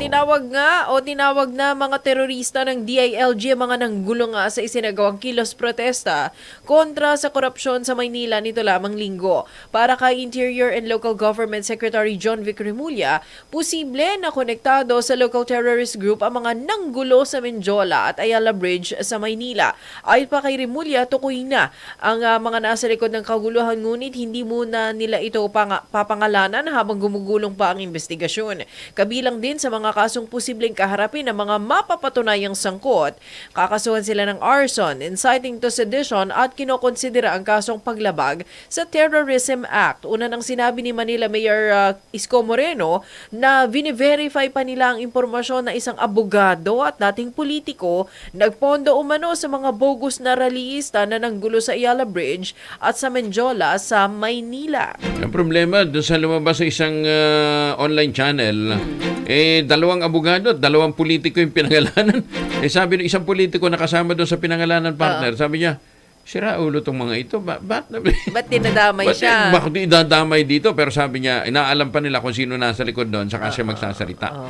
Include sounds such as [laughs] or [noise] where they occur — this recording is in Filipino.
tinawag nga o tinawag na mga terorista ng DILG mga nanggulo nga sa isinagawang kilos protesta kontra sa korupsyon sa Maynila nito lamang linggo. Para kay Interior and Local Government Secretary John Vic Remulla, posible na konektado sa local terrorist group ang mga nanggulo sa Menjola at Ayala Bridge sa Maynila. Ayon pa kay Remulla, tukoy na ang ah, mga nasa likod ng kaguluhan ngunit hindi muna nila ito panga- papangalanan habang gumugulong pa ang investigasyon. Kabilang din sa mga kasong posibleng kaharapin ng mga mapapatunayang sangkot. Kakasuhan sila ng arson, inciting to sedition at kinokonsidera ang kasong paglabag sa Terrorism Act. Una nang sinabi ni Manila Mayor uh, Isko Moreno na vini-verify pa nila ang impormasyon na isang abogado at dating politiko nagpondo umano sa mga bogus na rallyista na nanggulo sa Ayala Bridge at sa Menjola sa Maynila. Ang problema, doon sa lumabas sa isang ah, online channel, eh, dalawang abogado, dalawang politiko yung pinangalanan. [laughs] eh, sabi ng isang politiko na kasama doon sa pinangalanan partner, sabi niya, sira ulo tong mga ito. Ba, ba't [laughs] Ba't dinadamay Ba't, siya? Bakit idadamay dito? Pero sabi niya, inaalam pa nila kung sino nasa likod doon, saka siya magsasalita.